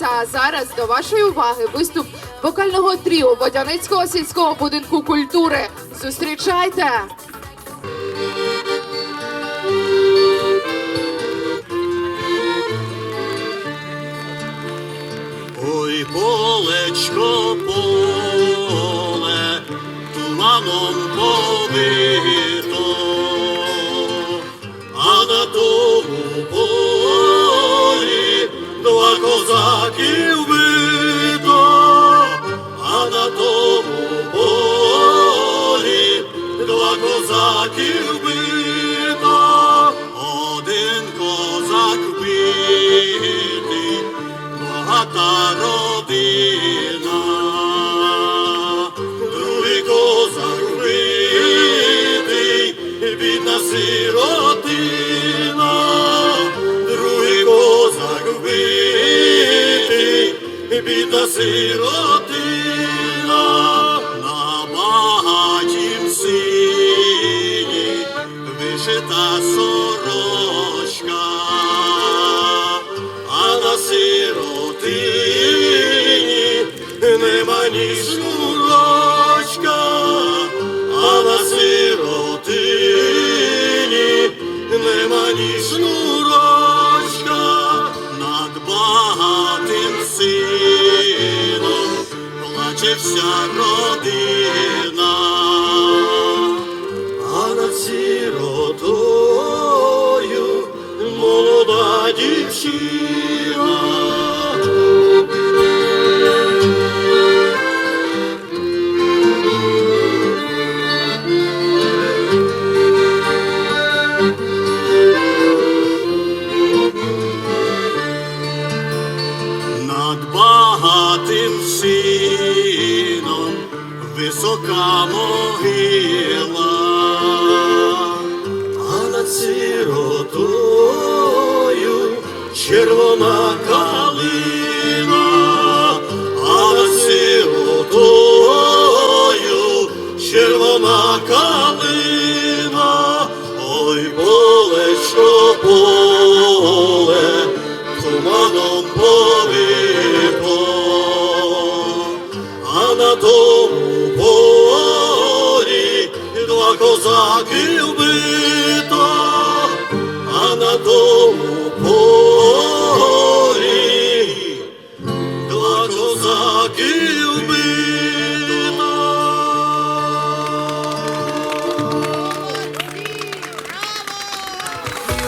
А зараз до вашої уваги виступ вокального тріо Водяницького сільського будинку культури. Зустрічайте! Ой, полечко, поле, туманом побито, You. Бідна сиротина, на багатім сині вишита сорочка. А на сиротині нема ні шнурочка, а на сиротині нема ні шнурочка, плаче вся родина а над сиротою молода дівчина. Над багатим сином висока могила, а над сиротою червона калина, а над сиротою червона калина, ой, полечко, поле, туманом повито, а на тому козаків бито, а на тому полі два козаків.